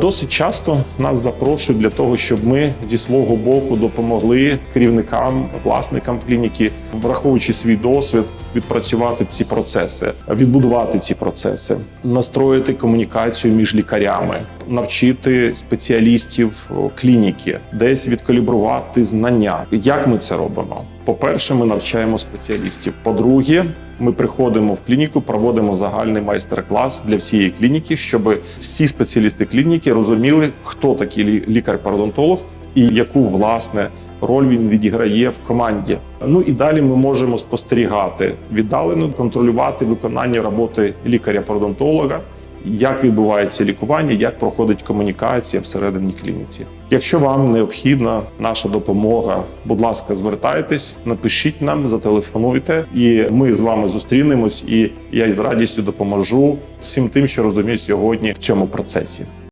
Досить часто нас запрошують для того, щоб ми зі свого боку допомогли керівникам, власникам клініки, враховуючи свій досвід, відпрацювати ці процеси, відбудувати ці процеси, настроїти комунікацію між лікарями, навчити спеціалістів клініки, десь відкалібрувати знання. Як ми це робимо? По-перше, ми навчаємо спеціалістів. По-друге, ми приходимо в клініку, проводимо загальний майстер-клас для всієї клініки, щоб всі спеціалісти клініки розуміли, хто такий лікар-пародонтолог і яку власне роль він відіграє в команді. Ну і далі ми можемо спостерігати віддалено, контролювати виконання роботи лікаря-пародонтолога, як відбувається лікування, як проходить комунікація всередині клініці. Якщо вам необхідна наша допомога, будь ласка, звертайтесь, напишіть нам, зателефонуйте, і ми з вами зустрінемось. І я із радістю допоможу всім тим, що розумію сьогодні в цьому процесі.